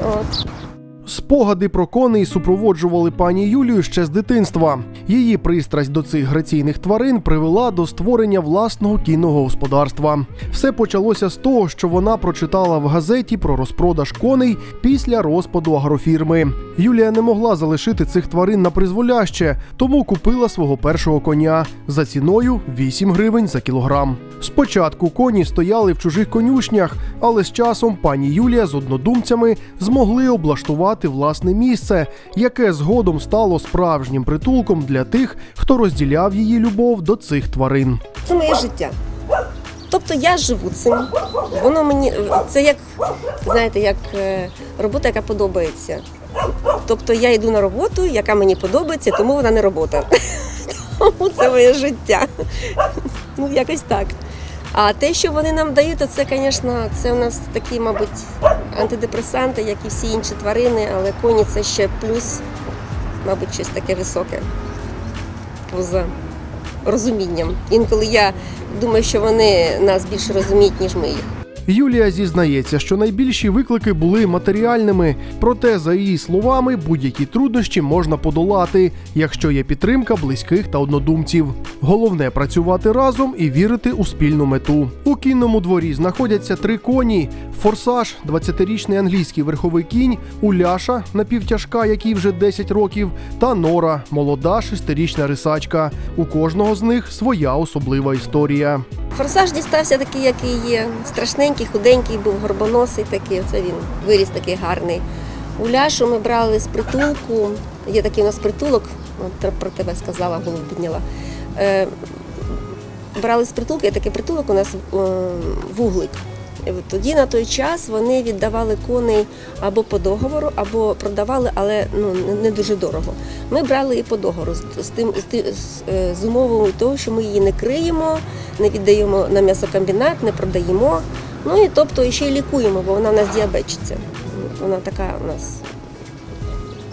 От. Спогади про коней супроводжували пані Юлію ще з дитинства. Її пристрасть до цих граційних тварин привела до створення власного кінного господарства. Все почалося з того, що вона прочитала в газеті про розпродаж коней після розпаду агрофірми. Юлія не могла залишити цих тварин на призволяще, тому купила свого першого коня за ціною 8 гривень за кілограм. Спочатку коні стояли в чужих конюшнях, але з часом пані Юлія з однодумцями змогли облаштувати власне місце, яке згодом стало справжнім притулком для тих, хто розділяв її любов до цих тварин. Це моє життя. Тобто я живу цим. Воно мені це як знаєте, як е, робота, яка подобається. Тобто я йду на роботу, яка мені подобається, тому вона не робота. Тому це моє життя. Ну, якось так. А те, що вони нам дають, то це, звісно, це у нас такі, мабуть, антидепресанти, як і всі інші тварини, але коні це ще плюс, мабуть, щось таке високе. Поза розумінням. Інколи я думаю, що вони нас більше розуміють, ніж ми їх. Юлія зізнається, що найбільші виклики були матеріальними, проте, за її словами, будь-які труднощі можна подолати, якщо є підтримка близьких та однодумців. Головне працювати разом і вірити у спільну мету. У кінному дворі знаходяться три коні: форсаж, 20-річний англійський верховий кінь, Уляша, напівтяжка, якій вже 10 років, та Нора, молода шестирічна рисачка. У кожного з них своя особлива історія. Форсаж дістався такий, який є. Страшненький, худенький, був горбоносий такий. Оце він виріс такий гарний. Уляшу ми брали з притулку. Є такий у нас притулок, про тебе сказала, голову підняла. Е, брали з притулку, є такий притулок у нас е, вуглик. Тоді на той час вони віддавали коней або по договору, або продавали, але ну не- дуже дорого. Ми брали і по договору з, тим е, з умовою того, що ми її не криємо, не віддаємо на м'ясокомбінат, не продаємо. Ну і тобто ще й лікуємо, бо вона в нас діабетчиця. Вона така у нас,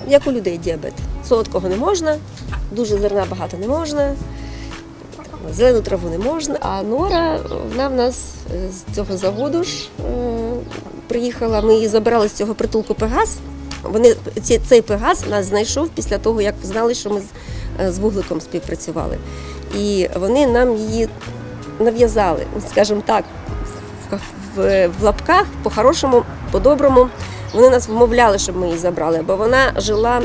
як у людей діабет. Солодкого не можна, дуже зерна багато не можна, зелену траву не можна. А Нора, вона в нас е, з цього заводу ж е, приїхала. Ми її забирали з цього притулку Пегас. Вони ці, цей Пегас нас знайшов після того, як знали, що ми з, е, з вугликом співпрацювали. І вони нам її нав'язали, скажімо так, в, в, в лапках, по-хорошому, по-доброму. Вони нас вмовляли, щоб ми її забрали, бо вона жила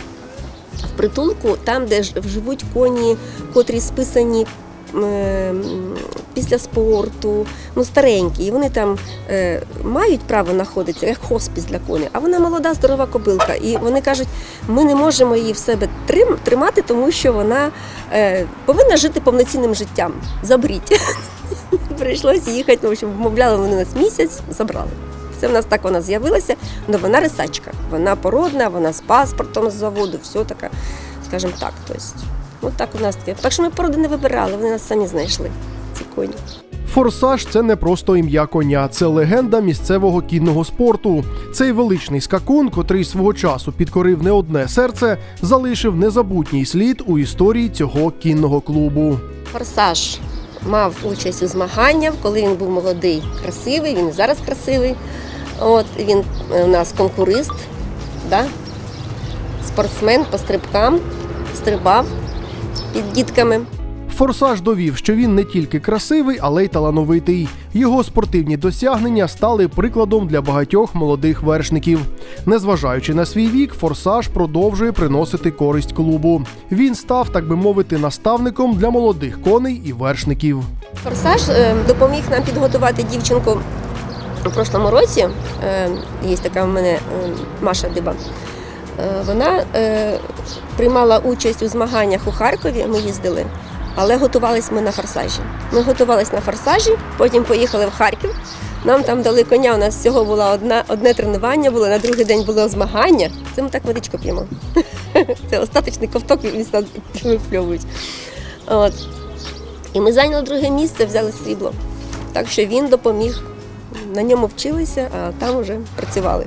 в притулку, там, де живуть коні, котрі списані після спорту, ну старенькі. І вони там е, мають право знаходитися, як хоспіс для коней. А вона молода, здорова кобилка. І вони кажуть, ми не можемо її в себе трим, тримати, тому що вона е, повинна жити повноцінним життям. Заберіть. Прийшлося їхати, тому що вмовляли вони нас місяць, забрали. Це в нас так вона з'явилася, але вона рисачка. Вона породна, вона з паспортом з заводу, все таке, скажімо так. Тобто, ну так у нас таке. Так що ми породи не вибирали, вони нас самі знайшли, ці коні. Форсаж це не просто ім'я коня, це легенда місцевого кінного спорту. Цей величний скакун, котрий свого часу підкорив не одне серце, залишив незабутній слід у історії цього кінного клубу. Форсаж мав участь у змаганнях, коли він був молодий, красивий, він і зараз красивий. От він е, у нас конкурист, да? спортсмен по стрибкам, стрибав під дітками. Форсаж довів, що він не тільки красивий, але й талановитий. Його спортивні досягнення стали прикладом для багатьох молодих вершників. Незважаючи на свій вік, форсаж продовжує приносити користь клубу. Він став, так би мовити, наставником для молодих коней і вершників. Форсаж е, допоміг нам підготувати дівчинку у прошлому році. Е, Є така в мене е, Маша Диба. Е, Вона е, приймала участь у змаганнях у Харкові. Ми їздили, але готувалися ми на форсажі. Ми готувалися на форсажі, потім поїхали в Харків. Нам там дали коня. У нас всього було одна, одне тренування, було на другий день було змагання. Це ми так водичку п'ємо. Це остаточний ковток він випльовують. От. І ми зайняли друге місце, взяли срібло. Так що він допоміг. На ньому вчилися, а там вже працювали.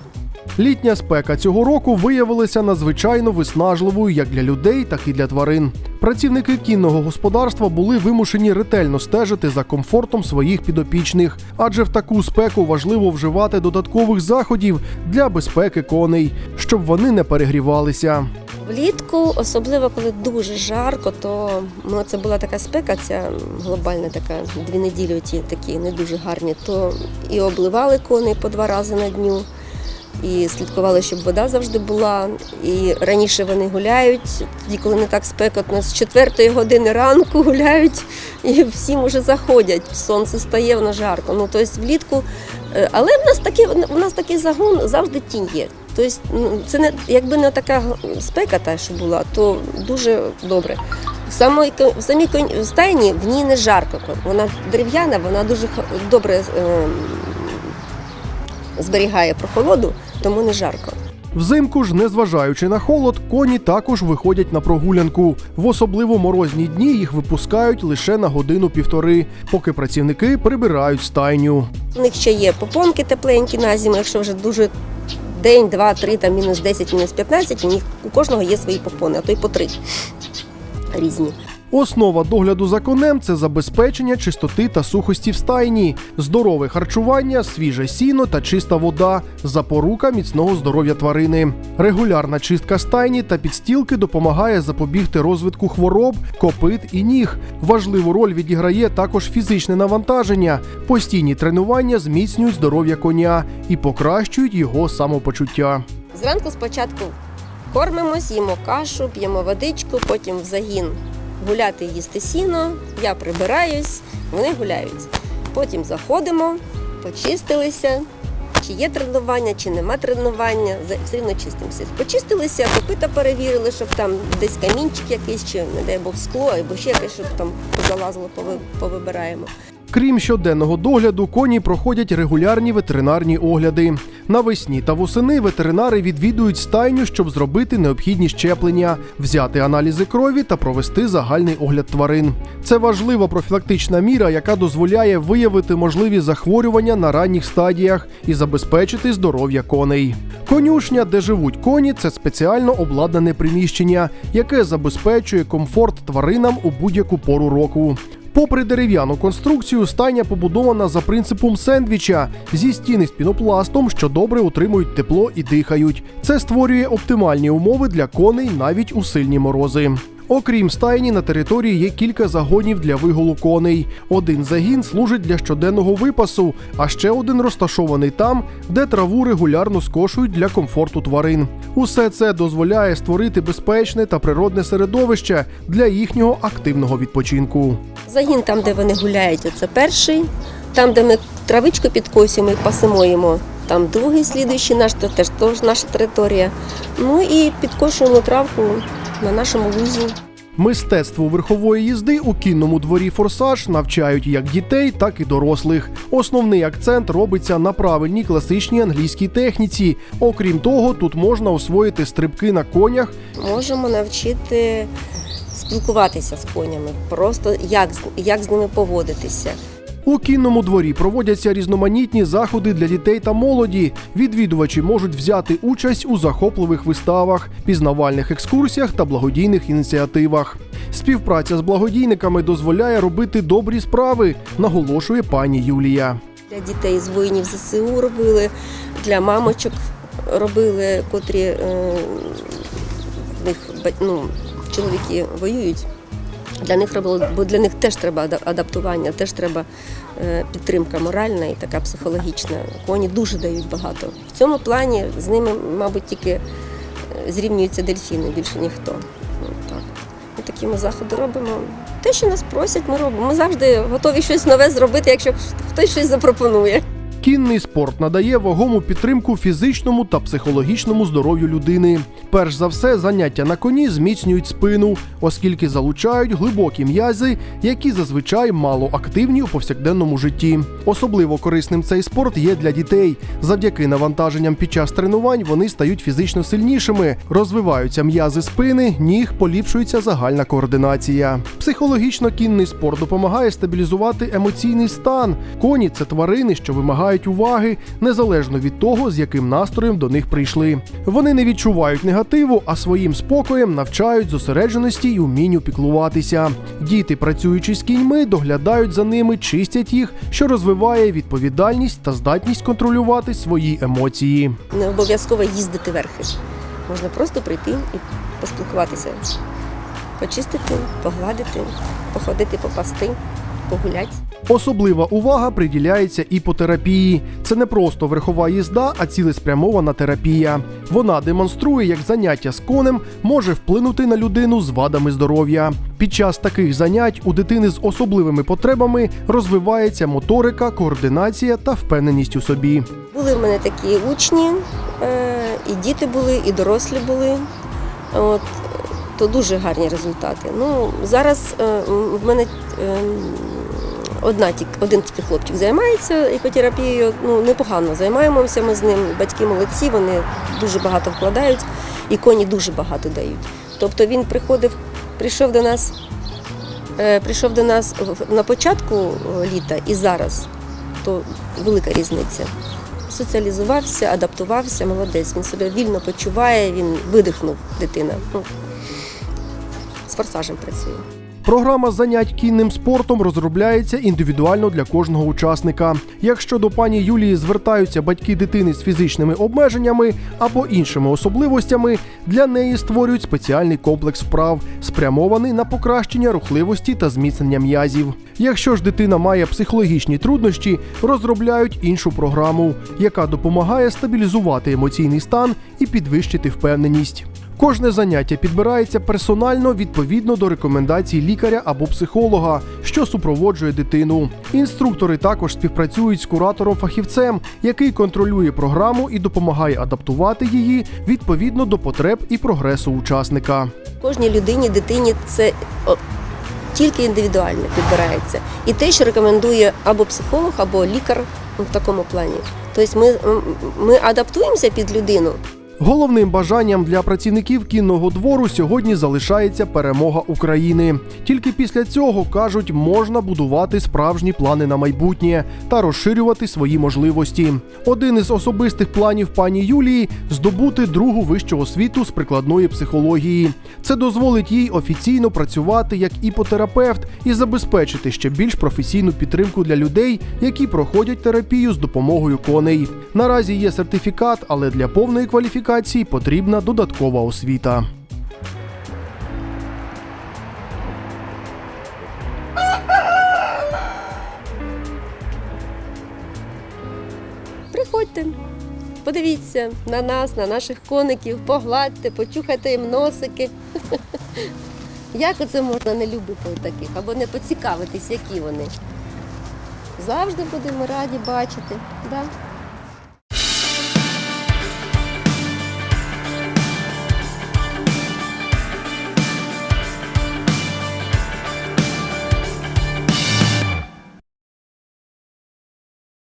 Літня спека цього року виявилася надзвичайно виснажливою як для людей, так і для тварин. Працівники кінного господарства були вимушені ретельно стежити за комфортом своїх підопічних, адже в таку спеку важливо вживати додаткових заходів для безпеки коней, щоб вони не перегрівалися. Влітку, особливо коли дуже жарко, то ну, це була така спека, ця глобальна така дві неділі, ті такі не дуже гарні, то і обливали коней по два рази на дню, і слідкували, щоб вода завжди була. І раніше вони гуляють, тоді, коли не так спекотно, з 4 години ранку гуляють і всім уже заходять. Сонце стає, воно жарко. Ну, тобто влітку, е, але в нас такий, в нас такий загон завжди тінь є. Тобто, ну, це не якби не така спека, та що була, то дуже добре. В самій, в самій стайні в ній не жарко. Вона дерев'яна, вона дуже добре е, зберігає прохолоду, тому не жарко. Взимку ж, незважаючи на холод, коні також виходять на прогулянку. В особливо морозні дні їх випускають лише на годину-півтори, поки працівники прибирають стайню. У них ще є попонки тепленькі на зиму, якщо вже дуже день, два, три, там мінус 10, мінус 15, у них у кожного є свої попони, а то й по три різні. Основа догляду за конем це забезпечення чистоти та сухості в стайні, здорове харчування, свіже сіно та чиста вода, запорука міцного здоров'я тварини. Регулярна чистка стайні та підстілки допомагає запобігти розвитку хвороб, копит і ніг. Важливу роль відіграє також фізичне навантаження. Постійні тренування зміцнюють здоров'я коня і покращують його самопочуття. Зранку спочатку кормимось, їмо кашу, п'ємо водичку, потім в загін гуляти їсти сіно, я прибираюсь, вони гуляють. Потім заходимо, почистилися, чи є тренування, чи нема тренування, все рівно чистимося. Почистилися, копита перевірили, щоб там десь камінчик якийсь, чи не дай Бог скло, або ще якесь, щоб там залазило, повибираємо. Крім щоденного догляду, коні проходять регулярні ветеринарні огляди. Навесні та восени ветеринари відвідують стайню, щоб зробити необхідні щеплення, взяти аналізи крові та провести загальний огляд тварин. Це важлива профілактична міра, яка дозволяє виявити можливі захворювання на ранніх стадіях і забезпечити здоров'я коней. Конюшня, де живуть коні, це спеціально обладнане приміщення, яке забезпечує комфорт тваринам у будь-яку пору року. Попри дерев'яну конструкцію, стайня побудована за принципом сендвіча зі стіни з пінопластом, що добре утримують тепло і дихають. Це створює оптимальні умови для коней навіть у сильні морози. Окрім стайні, на території є кілька загонів для виголу коней. Один загін служить для щоденного випасу, а ще один розташований там, де траву регулярно скошують для комфорту тварин. Усе це дозволяє створити безпечне та природне середовище для їхнього активного відпочинку. Загін там, де вони гуляють, це перший. Там, де ми травичку підкосимо і пасимо йому, там другий слідуючий наш, то теж наша територія. Ну і підкошуємо травку на нашому лузі. Мистецтву верхової їзди у кінному дворі Форсаж навчають як дітей, так і дорослих. Основний акцент робиться на правильній класичній англійській техніці. Окрім того, тут можна освоїти стрибки на конях, Можемо навчити спілкуватися з конями, просто як, як з ними поводитися. У кінному дворі проводяться різноманітні заходи для дітей та молоді. Відвідувачі можуть взяти участь у захопливих виставах, пізнавальних екскурсіях та благодійних ініціативах. Співпраця з благодійниками дозволяє робити добрі справи, наголошує пані Юлія. Для дітей з воїнів ЗСУ робили, для мамочок робили, котрі е, них ну, чоловіки воюють. Для них робили, бо для них теж треба адаптування, теж треба е, підтримка моральна і така психологічна. Коні дуже дають багато. В цьому плані з ними, мабуть, тільки е, зрівнюються дельфіни, більше ніхто. Ну. Ми такі ми заходи робимо. Те, що нас просять, ми робимо. Ми завжди готові щось нове зробити, якщо хтось щось запропонує. Кінний спорт надає вагому підтримку фізичному та психологічному здоров'ю людини. Перш за все, заняття на коні зміцнюють спину, оскільки залучають глибокі м'язи, які зазвичай мало активні у повсякденному житті. Особливо корисним цей спорт є для дітей. Завдяки навантаженням під час тренувань вони стають фізично сильнішими, розвиваються м'язи спини, ніг, поліпшується загальна координація. Психологічно кінний спорт допомагає стабілізувати емоційний стан. Коні це тварини, що вимагають чекають уваги незалежно від того, з яким настроєм до них прийшли. Вони не відчувають негативу, а своїм спокоєм навчають зосередженості й умінню піклуватися. Діти, працюючи з кіньми, доглядають за ними, чистять їх, що розвиває відповідальність та здатність контролювати свої емоції. Не обов'язково їздити верхи. Можна просто прийти і поспілкуватися, почистити, погладити, походити, попасти, погуляти. Особлива увага приділяється іпотерапії. Це не просто верхова їзда, а цілеспрямована терапія. Вона демонструє, як заняття з конем може вплинути на людину з вадами здоров'я. Під час таких занять у дитини з особливими потребами розвивається моторика, координація та впевненість у собі. Були в мене такі учні, е, і діти були, і дорослі були. От, то дуже гарні результати. Ну, зараз е, в мене е, одна тільки, один тільки хлопчик займається іпотерапією. Ну, непогано займаємося ми з ним. Батьки молодці, вони дуже багато вкладають, і коні дуже багато дають. Тобто він приходив, прийшов до нас, е, прийшов до нас на початку е, літа і зараз, то велика різниця соціалізувався, адаптувався, молодець. Він себе вільно почуває, він видихнув дитина. Ну, з форсажем працює. Програма занять кінним спортом розробляється індивідуально для кожного учасника. Якщо до пані Юлії звертаються батьки дитини з фізичними обмеженнями або іншими особливостями, для неї створюють спеціальний комплекс вправ, спрямований на покращення рухливості та зміцнення м'язів. Якщо ж дитина має психологічні труднощі, розробляють іншу програму, яка допомагає стабілізувати емоційний стан і підвищити впевненість. Кожне заняття підбирається персонально відповідно до рекомендацій лікаря або психолога, що супроводжує дитину. Інструктори також співпрацюють з куратором-фахівцем, який контролює програму і допомагає адаптувати її відповідно до потреб і прогресу учасника. Кожній людині, дитині це тільки індивідуально підбирається. І те, що рекомендує або психолог, або лікар в такому плані. Тобто ми, ми адаптуємося під людину. Головним бажанням для працівників кінного двору сьогодні залишається перемога України. Тільки після цього кажуть, можна будувати справжні плани на майбутнє та розширювати свої можливості. Один із особистих планів пані Юлії здобути другу вищу освіту з прикладної психології. Це дозволить їй офіційно працювати як іпотерапевт і забезпечити ще більш професійну підтримку для людей, які проходять терапію з допомогою коней. Наразі є сертифікат, але для повної кваліфікації потрібна додаткова освіта. Приходьте, подивіться на нас, на наших коників, погладьте, почухайте їм носики. Як оце можна не любити таких або не поцікавитись, які вони? Завжди будемо раді бачити. Да?